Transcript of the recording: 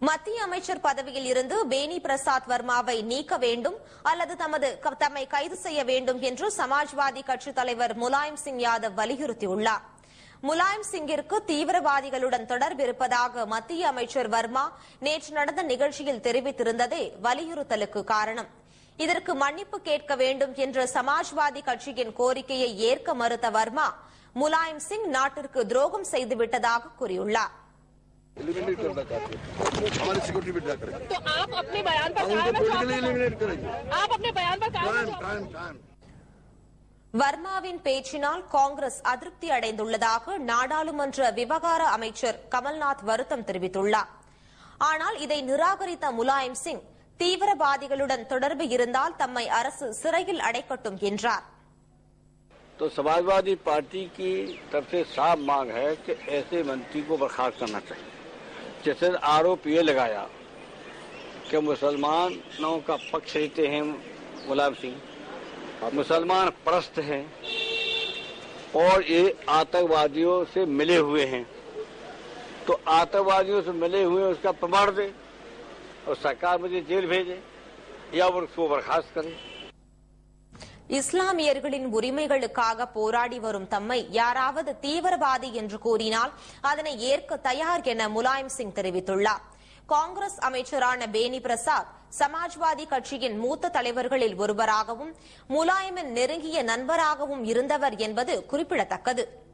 மத்திய அமைச்சர் பதவியில் இருந்து பேனி பிரசாத் வர்மாவை நீக்க வேண்டும் அல்லது தமது தம்மை கைது செய்ய வேண்டும் என்று சமாஜ்வாதி கட்சித் தலைவர் முலாயம் சிங் யாதவ் வலியுறுத்தியுள்ளார். முலாயம் சிங்கிற்கு தீவிரவாதிகளுடன் தொடர்பு இருப்பதாக மத்திய அமைச்சர் வர்மா நேற்று நடந்த நிகழ்ச்சியில் தெரிவித்திருந்ததே வலியுறுத்தலுக்கு காரணம். இதற்கு மன்னிப்பு கேட்க வேண்டும் என்ற சமாஜ்வாதி கட்சியின் கோரிக்கையை ஏற்க மறுத்த வர்மா முலாயம் சிங் நாட்டிற்கு துரோகம் செய்துவிட்டதாக கூறியுள்ளாா் एलिमिनेट करना चाहते हैं हमारी सिक्योरिटी भी ट्रैक करेंगे तो आप अपने बयान पर हम कायम उनको हैं, पोलिटिकली एलिमिनेट करेंगे आप अपने बयान पर कायम हैं, टाइम टाइम टाइम வர்மாவின் பேச்சினால் காங்கிரஸ் அதிருப்தி அடைந்துள்ளதாக நாடாளுமன்ற விவகார அமைச்சர் கமல்நாத் வருத்தம் தெரிவித்துள்ளார் ஆனால் இதை நிராகரித்த முலாயம் சிங் தீவிரவாதிகளுடன் தொடர்பு இருந்தால் தம்மை அரசு சிறையில் அடைக்கட்டும் என்றார் तो समाजवादी पार्टी की तरफ से साफ मांग है कि ऐसे मंत्री को बर्खास्त करना चाहिए जैसे आरोप ये लगाया कि मुसलमानों का पक्ष लेते हैं मुलायम सिंह। मुसलमान परस्त हैं और ये आतंकवादियों से मिले हुए हैं। तो आतंकवादियों से मिले हुए उसका प्रमाण दे और सरकार मुझे जेल भेजे या उसको बर्खास्त करे। இஸ்லாமியர்களின் உரிமைகளுக்காக போராடி வரும் தம்மை யாராவது தீவிரவாதி என்று கூறினால் அதனை ஏற்க தயார் என முலாயம் சிங் தெரிவித்துள்ளார். காங்கிரஸ் அமைச்சரான பேனி பிரசாத் சமாஜ்வாதி கட்சியின் மூத்த தலைவர்களில் ஒருவராகவும் முலாயமின் நெருங்கிய நண்பராகவும் இருந்தவர் என்பது குறிப்பிடத்தக்கது.